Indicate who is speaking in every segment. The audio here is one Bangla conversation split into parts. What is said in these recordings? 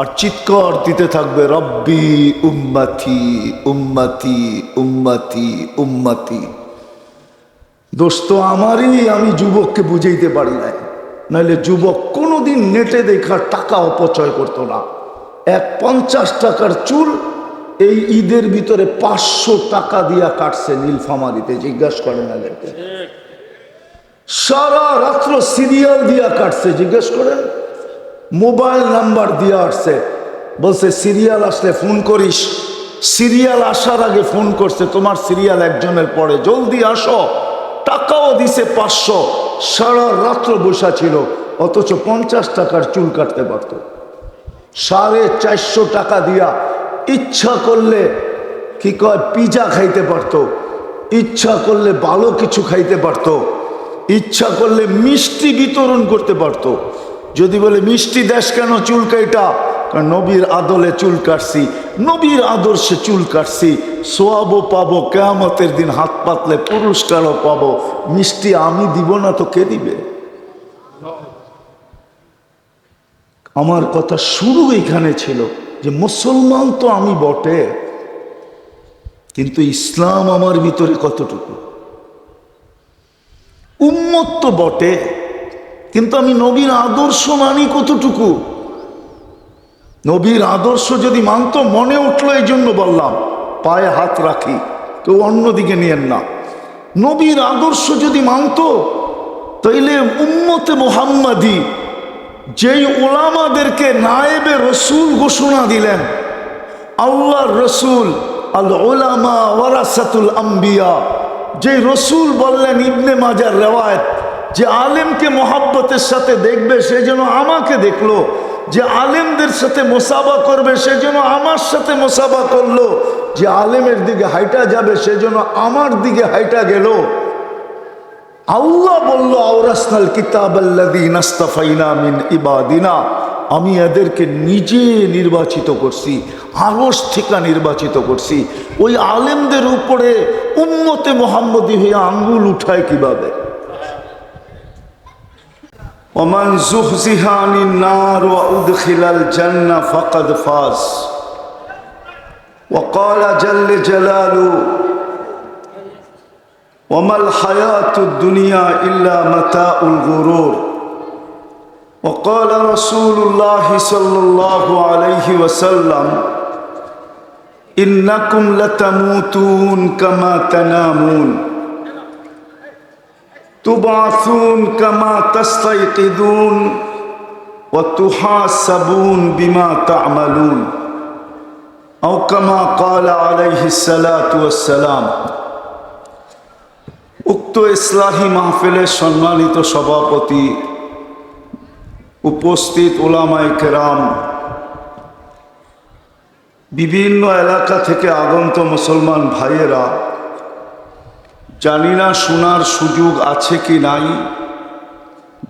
Speaker 1: আর চিৎকার দিতে থাকবে, রব্বি উম্মাতি উম্মাতি উম্মাতি উম্মাতি। দোস্ত, আমারই আমি যুবককে বুঝাইতে পারি নাই। নাহলে যুবক কোনোদিন নেটে দেখার টাকা অপচয় করতো না। এক পঞ্চাশ টাকার চুল এই ঈদের ভিতরে পাঁচশো টাকা দিয়া কাটছে নীলফামারিতে, জিজ্ঞাসা করে না সারা রাত্র সিরিয়াল দিয়া কাটছে, জিজ্ঞেস করেন। মোবাইল নাম্বার দিয়া আসছে। বলছে, সিরিয়াল আসলে ফোন করিস? সিরিয়াল আসার আগে ফোন করছে, তোমার সিরিয়াল একজনের পরে জলদি আসো, টাকাও দিছে পাঁচশো। সারা রাত্র বসা ছিল, অথচ পঞ্চাশ টাকার চুল কাটতে পারতো। সাড়ে চারশো টাকা দিয়া ইচ্ছা করলে, কি কয়, পিজা খাইতে পারতো। ইচ্ছা করলে ভালো কিছু খাইতে পারতো। ইচ্ছা করলে মিষ্টি বিতরণ করতে পারতো। যদি বলে, মিষ্টি দেশ কেন চুল কাইটা নবীর আদলে চুল কাটছি, নবীর আদর্শে চুল কাটছি, সোয়াবও পাবো, কেয়ামতের দিন হাত পাতলে পুরস্কারও পাবো। মিষ্টি আমি দিব না তো কে দিবে? আমার কথা শুরু এখানে ছিল যে, মুসলমান তো আমি বটে, কিন্তু ইসলাম আমার ভিতরে কতটুকু? উম্মত তো বটে কিন্তু আমি নবীর আদর্শ মানি কতটুকু? নবীর আদর্শ যদি মানত, মনে উঠল এই জন্য বললাম, পায়ে হাত রাখি, কেউ অন্যদিকে নিয়েন না। নবীর আদর্শ যদি মানত, তাইলে উম্মতে মোহাম্মদী, যেই ওলামাদেরকে নায়েবে রসুল ঘোষণা দিলেন, আল্লাহর রসুল, আল ওলামা ওয়ারাসাতুল আম্বিয়া যে রসুল বললেন ইবনে মাজার রেওয়ায়ত যে আলেমকে মোহাব্বতের সাথে দেখবে, সে যেন আমাকে দেখল। যে আলেমদের সাথে মোসাবা করবে, সে যেন আমার সাথে মোসাবা করল। যে আলেমের দিকে হাইটা যাবে, সে যেন আমার দিকে হাইটা গেল। আল্লাহ বলল, আওরাসনাল কিতাব নাস্তাফাইনা মিন ইবাদিনা। আমি এদেরকে নিজে নির্বাচিত করছি আরস থেকে নির্বাচিত করছি। ওই আলেমদের উপরে উম্মতে মোহাম্মদী হয়ে আঙ্গুল উঠায় কীভাবে? ওমান জুহজিহানি নার ওয়া উদখিলাল জান্না ফাকাদ ফাজ وقال جل جلاله وما الحياة الدنيا إلا متاع الغرور وقال رسول الله صلى الله عليه وسلم إنكم لتموتون كما تنامون বিমা কামা উক্ত ইসলাহি মাহফিলের সম্মানিত সভাপতি, উপস্থিত ওলামায় কেরাম, বিভিন্ন এলাকা থেকে আগন্ত মুসলমান ভাইয়েরা জানি না শোনার সুযোগ আছে কি নাই।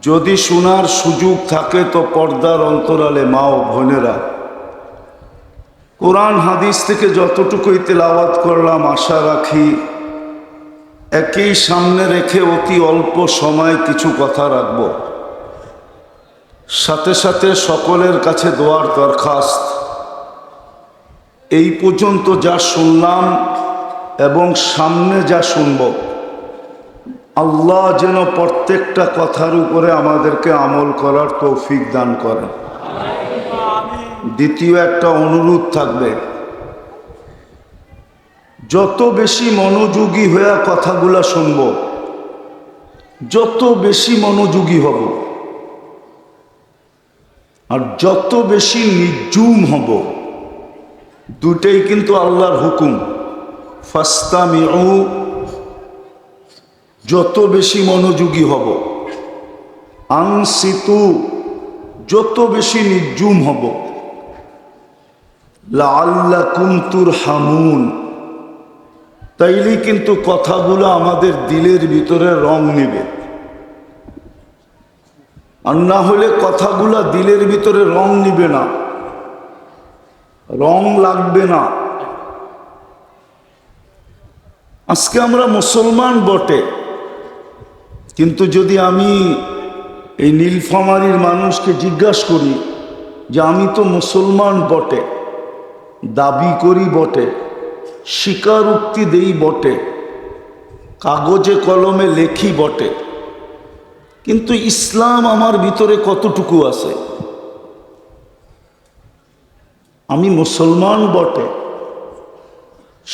Speaker 1: যদি শোনার সুযোগ থাকে তো পর্দার অন্তরালে মা ও বোনেরা। কোরআন হাদিস থেকে যতটুকুই তেলাওয়াত করলাম, আশা রাখি একই সামনে রেখে অতি অল্প সময় কিছু কথা রাখব। সাথে সাথে সকলের কাছে দোয়ার দরখাস্ত। এই পর্যন্ত যা শুনলাম এবং সামনে যা শুনব, আল্লাহ যেন প্রত্যেকটা কথার উপরে আমাদেরকে আমল করার তৌফিক দান করেন। দ্বিতীয় একটা অনুরোধ থাকবে, যত বেশি মনোযোগী হয়ে কথাগুলা শুনব, যত বেশি মনোযোগী হব, আর যত বেশি নির্জুম হব দুটাই কিন্তু আল্লাহর হুকুম। ফাস্তামিউ, যত বেশি মনোযোগী হব আনসিতু যত বেশি নির্জুম হব লাল্লা কুমতুর হামুন তাইলেই কিন্তু কথাগুলো আমাদের দিলের ভিতরে রং নেবে। আর না হলে কথাগুলা দিলের ভিতরে রং নিবে না, রং লাগবে না। আজকে আমরা মুসলমান বটে। কিন্তু যদি আমি এই নীলফামারির মানুষকে জিজ্ঞাসা করি যে আমি তো মুসলমান বটে, দাবি করি বটে, স্বীকারোক্তি দেই বটে, কাগজে কলমে লেখি বটে, কিন্তু ইসলাম আমার ভিতরে কতটুকু আছে? আমি মুসলমান বটে,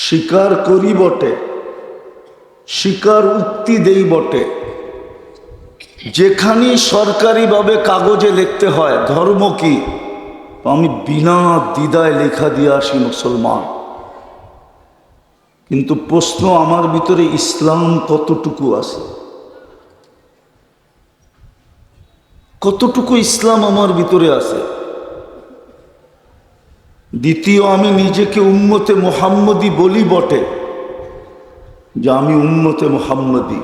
Speaker 1: স্বীকার করি বটে স্বীকার উক্তি দেই বটে। যেখানেই সরকারিভাবে কাগজে লিখতে হয়, ধর্ম কি? আমি বিনা দ্বিধায় লেখা দিয়ে আসি মুসলমান। কিন্তু প্রশ্ন আমার ভিতরে ইসলাম কতটুকু আছে? কতটুকু ইসলাম আমার ভিতরে আছে? দ্বিতীয়, আমি নিজেকে উম্মতে মোহাম্মদী বলি বটে। যে আমি উম্মতে মোহাম্মদী।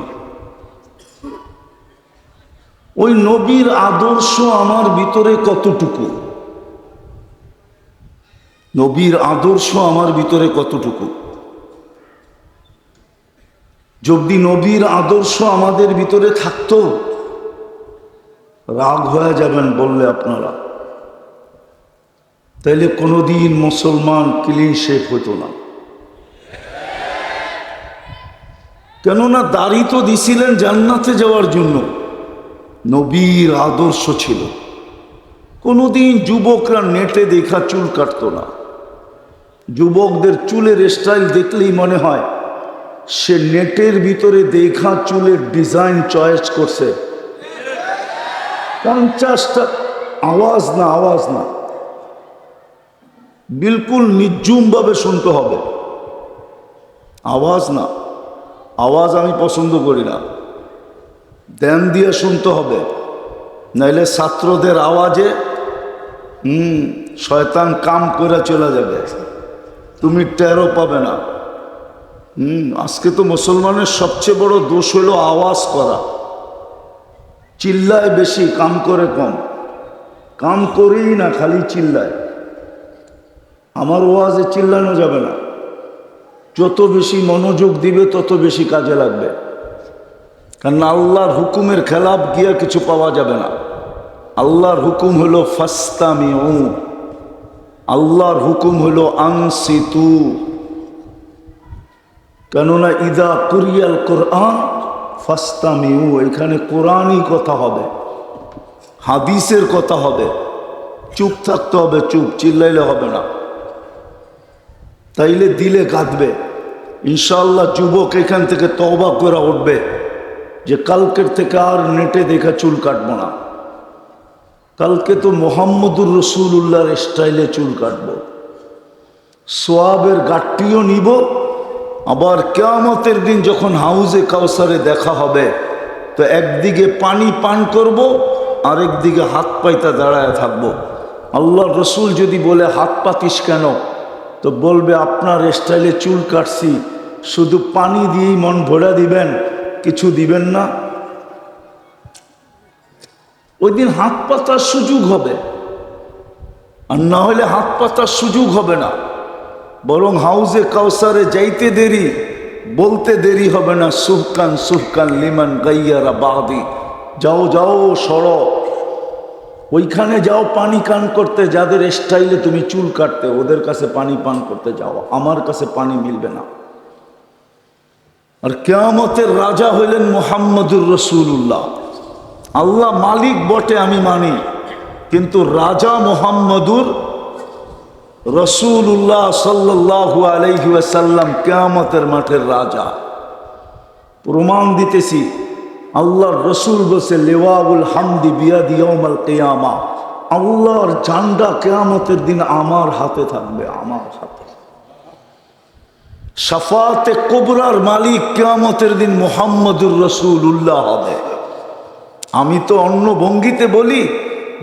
Speaker 1: ওই নবীর আদর্শ আমার ভিতরে কতটুকু? নবীর আদর্শ আমার ভিতরে কতটুকু? যদি নবীর আদর্শ আমাদের ভিতরে থাকতো, রাগ হয়ে যাবেন বললে আপনারা। তাইলে কোনোদিন মুসলমান ক্লিন শেপ হতো না। কেননা দাড়ি তো দিছিলেন জান্নাতে যাওয়ার জন্য। নবীর আদর্শ ছিল। কোনোদিন যুবকরা নেটে দেখা চুল কাটতো না। যুবকদের চুলের স্টাইল দেখলেই মনে হয়, সে নেটের ভিতরে দেখা চুলের ডিজাইন চয়েস করছে। পঞ্চাশটা আওয়াজ না আওয়াজ না। বিলকুল নির্জুমভাবে শুনতে হবে। আওয়াজ না। আওয়াজ আমি পছন্দ করি না। ধ্যান দিয়ে শুনতে হবে। নাইলে ছাত্রদের আওয়াজে, হুম, শয়তান কাম করে চলে যাবে। তুমি টেরও পাবে না। হুম, আজকে তো মুসলমানের সবচেয়ে বড় দোষ হলো আওয়াজ করা। চিল্লায় বেশি, কাম করে কম। কাম করেই না, খালি চিল্লায়। আমার ওয়াজে চিল্লানো যাবে না। যত বেশি মনোযোগ দিবে, তত বেশি কাজে লাগবে। কারণ আল্লাহর হুকুমের খেলাপ গিয়া কিছু পাওয়া যাবে না। আল্লাহর হুকুম হলো ফাস্তামি আল্লাহর হুকুম হলো আনসিতু কেননা ইদা কুরিয়াল কোরআন ফাস্তামিউ, এখানে কোরআনই কথা হবে, হাদিসের কথা হবে। চুপ থাকতে হবে, চুপ, চিল্লাইলে হবে না। তাইলে দিলে কাঁদবে ইনশাল্লাহ যুবক এখান থেকে তবা করে উঠবে যে কালকের থেকে আর নেটে দেখা চুল কাটবো না। কালকে তো মোহাম্মদুর রসুল্লাহর স্টাইলে চুল কাটবো। সোয়াবের গাঠটিও নিব, আবার কেয়ামতের দিন যখন হাউজে কাউসারে দেখা হবে, তো একদিকে পানি পান করব আর একদিকে হাত পাইতা দাঁড়ায় থাকব। আল্লাহ রসুল যদি বলে, হাত পাতিস কেন? তো বলবে, আপনার স্টাইলে চুল কাটছি, শুধু পানি দিয়েই মন ভরা দিবেন, কিছু দিবেন না। ওই দিন হাত পাতার সুযোগ হবে, আর না হলে হাত পাতার সুযোগ হবে না। বরং হাউজে কাউসারে যাইতে দেরি, বলতে দেরি হবে না, সুহকান সুহকান লিমান গাইয়ারা বাদি যাও যাও, সর। ওইখানে যাও, পানি কান করতে, যাদের স্টাইলে তুমি চুল কাটতে, ওদের কাছে পানি পান করতে যাও। আমার কাছে পানি মিলবে না। আর কেয়ামতের রাজা হইলেন মোহাম্মদুর রসুল্লাহ আল্লাহ মালিক বটে, আমি মানি। কিন্তু রাজা মোহাম্মদুর রসুল্লাহ সাল্লাহ আলহি আসাল্লাম কেয়ামতের মাঠের রাজা। প্রমাণ দিতেছি আল্লাহর রসুল বসে লেওয়াবুল হামদি বিয়াদি ইয়মাল কেয়ামা। আল্লাহর ঝান্ডা কেয়ামতের দিন আমার হাতে থাকবে, আমার হাতে। সাফাতে কোবরার মালিক কেয়ামতের দিন মোহাম্মদুর রসুল উল্লাহ হবে। আমি তো অন্য ভঙ্গিতে বলি,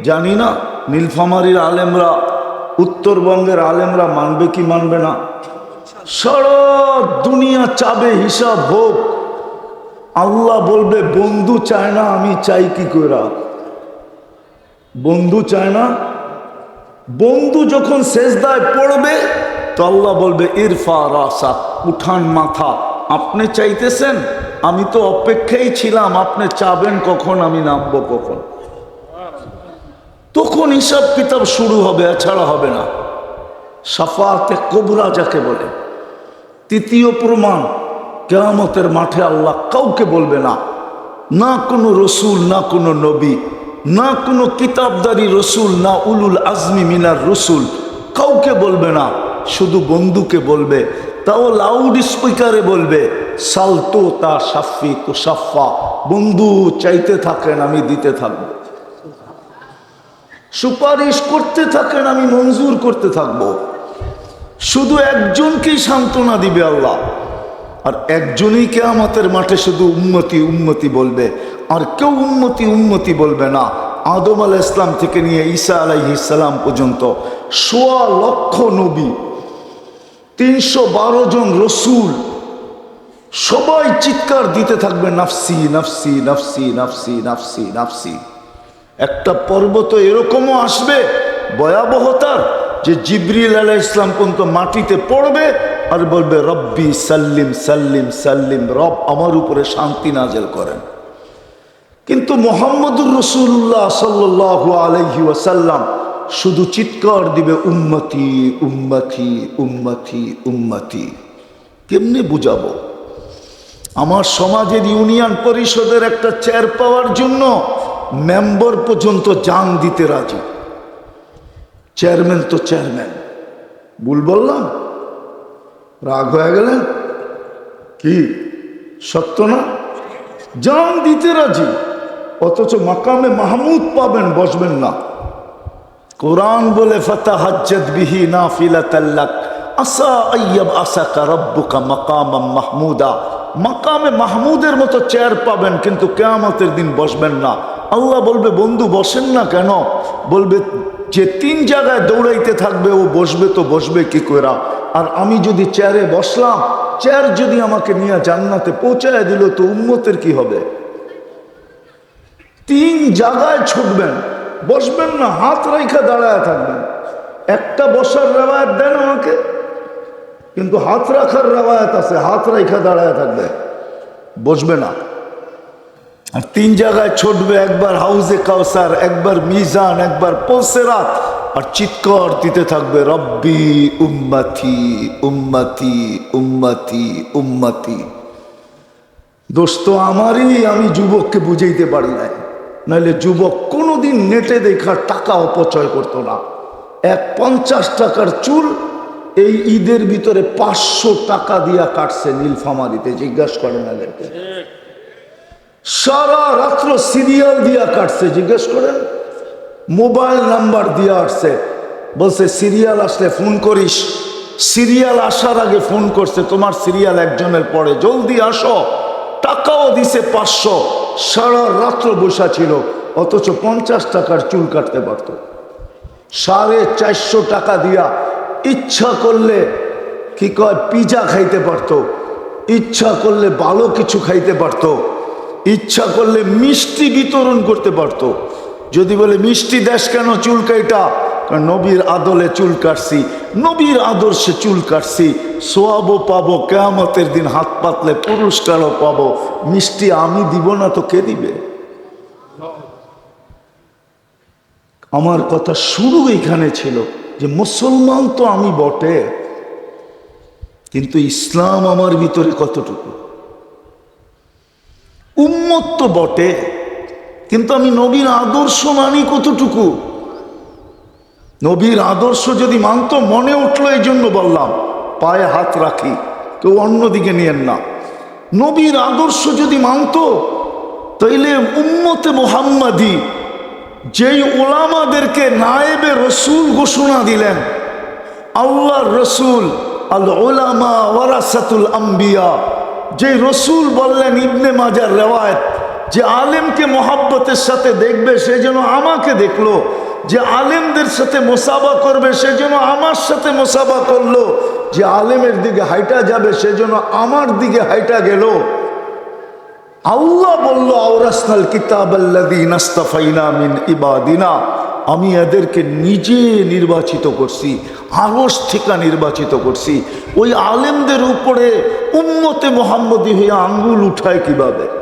Speaker 1: জানি না, নীলফামারির আলেমরা, উত্তরবঙ্গের আলেমরা মানবে কি মানবে না? সারা দুনিয়া চাবে হিসাব হোক আল্লাহ বলবে, বন্ধু চায় না, আমি চাই কি করা বন্ধু চায় না? বন্ধু যখন শেষদায় পড়বে, তো আল্লাহ বলবে, ইরফা রাসা, উঠান মাথা। আপনি চাইতেছেন, আমি তো অপেক্ষাই ছিলাম, আপনি চাবেন কখন, আমি নামবো কখন? তখন হিসাব কিতাব শুরু হবে, এছাড়া হবে না। সাফাতে কবরা যাকে বলে। তৃতীয় প্রমাণ কেয়ামতের মাঠে আল্লাহ কাউকে বলবে না। না কোনো রসুল, না কোনো নবী, না কোনো কিতাবদারি রসুল, না উলুল আজমি মিনার রসুল কাউকে বলবে না। শুধু বন্ধুকে বলবে, তাও লাউড স্পিকারে বলবে, সালতো তা সাফি তো সাফা, বন্ধু চাইতে থাকেন আমি দিতে থাকব। সুপারিশ করতে থাকেন আমি মঞ্জুর করতে থাকব। শুধু একজনকেই সান্ত্বনা দিবে আল্লাহ। আর একজনই কেয়ামতের মাঠে শুধু উন্নতি উন্নতি বলবে। আর কেউ উন্নতি উন্নতি বলবে না। আদম আল ইসলাম থেকে নিয়ে ঈসা আলাইহিসাল্লাম পর্যন্ত সোয়া লক্ষ নবী, তিনশো বারো জন রসুল, সবাই চিৎকার দিতে থাকবে, নাফসি নাফসি নাফসি নাফসি নাফসি নাফসি। একটা পর্বত এরকমও আসবে, ভয়াবহতার, যে জিবরিল আলাহ ইসলাম পর্যন্ত মাটিতে পড়বে আর বলবে, রব্বি সাল্লিম সাল্লিম সাল্লিম, রব আমার উপরে শান্তি নাজেল করেন। কিন্তু মোহাম্মদুর রসুল্লাহ সাল্লাহ আলহি ওয়াসাল্লাম শুধু চিৎকার দিবে, উম্মতি উম্মতি উম্মতি উম্মতি। কেমনি বুঝাবো? আমার সমাজের ইউনিয়ন পরিষদের একটা চেয়ার পাওয়ার জন্য মেম্বার পর্যন্ত জান দিতে রাজি। চেয়ারম্যান তো চেয়ারম্যান। ভুল বললাম? রাগ হয়ে গেলেন কি? সত্য না? জান দিতে রাজি। অথচ মাকামে মাহমুদ পাবেন, বসবেন না। কোরআন বলে মাহমুদা। মাকামে মাহমুদের মতো চেয়ার পাবেন, কিন্তু কেয়ামতের দিন বসবেন না। আল্লাহ বলবে, বন্ধু, বসেন না কেন? বলবে যে তিন জায়গায় দৌড়াইতে থাকবে, ও বসবে তো বসবে কি করা আর আমি যদি চেয়ারে বসলাম, চেয়ার যদি আমাকে নিয়ে জান্নাতে পৌঁছায় দিল, তো উন্মতের কি হবে? তিন জায়গায় ছুটবেন, বসবেন না, হাত রেখা দাঁড়ায় থাকবেন। একটা বসার রেওয়ায়ত দেন আমাকে, কিন্তু হাত রাখার রেওয়ায়ত আছে, হাত রেখা দাঁড়ায় থাকবে। বসবে না। আর তিন জায়গায় ছুটবে, একবার হাউজে কাউসার, একবার মিজান, একবার পৌসেরাত আর চিৎকার দিতে থাকবে, রব্বি উম্মাতি উম্মাতি উম্মাতি উম্মাতি। দোস্ত, আমারই আমি যুবককে বুঝাইতে পারি নাই। নাহলে যুবক কোনোদিন নেটে দেখার টাকা অপচয় করতো না। এক পঞ্চাশ টাকার চুল, এই ঈদের ভিতরে পাঁচশো টাকা দিয়া কাটছে নীলফামারিতে, জিজ্ঞাসা করেন এদেরকে সারা রাত্র সিরিয়াল দিয়া কাটছে, জিজ্ঞেস করেন। মোবাইল নাম্বার দিয়া আসছে। বলছে, সিরিয়াল আসলে ফোন করিস। সিরিয়াল আসার আগে ফোন করছে, তোমার সিরিয়াল একজনের পরে জলদি আসো, টাকাও দিছে পাঁচশো। সারা রাত্র বসা ছিল, অথচ পঞ্চাশ টাকার চুল কাটতে পারত। সাড়ে চারশো টাকা দিয়া ইচ্ছা করলে, কি কয়, পিজা খাইতে পারতো। ইচ্ছা করলে ভালো কিছু খাইতে পারতো। ইচ্ছা করলে মিষ্টি বিতরণ করতে পারতো। যদি বলে, মিষ্টি দেশ কেন চুল কাইটা নবীর আদলে চুল কাটছি, নবীর আদর্শে চুল কাটছি, সোয়াবও পাবো, কেয়ামতের দিন হাত পাতলে পুরস্কারও পাবো। মিষ্টি আমি দিব না তো কে দিবে? আমার কথা শুরু এখানে ছিল যে মুসলমান তো আমি বটে, কিন্তু ইসলাম আমার ভিতরে কতটুকু? উম্মত তো বটে, কিন্তু আমি নবীর আদর্শ মানি কতটুকু? নবীর আদর্শ যদি মানত, মনে উঠল এই জন্য বললাম, পায়ে হাত রাখি, কেউ অন্যদিকে নিয়েন না। নবীর আদর্শ যদি মানত, তাইলে উম্মতে মোহাম্মদী, যেই ওলামাদেরকে নায়েবে রসুল ঘোষণা দিলেন, আল্লাহর রসুল, আল ওলামা ওয়ারাসাতুল আম্বিয়া যে রসুল বললেন, ইবনে মাজার রেওয়ায়ত, যে আলেমকে মোহাব্বতের সাথে দেখবে, সে যেন আমাকে দেখল। যে আলেমদের সাথে মোসাবা করবে, সে যেন আমার সাথে মোসাবা করল। যে আলেমের দিকে হাইটা যাবে, সে যেন আমার দিকে হাইটা গেল। আল্লাহ বলল, আওরাসনাল কিতাব নাস্তাফাইনা মিন ইবাদিনা, আমি এদেরকে নিজে নির্বাচিত করছি আরস থেকে নির্বাচিত করছি। ওই আলেমদের উপরে উম্মতে মোহাম্মদী হয়ে আঙ্গুল উঠায় কীভাবে?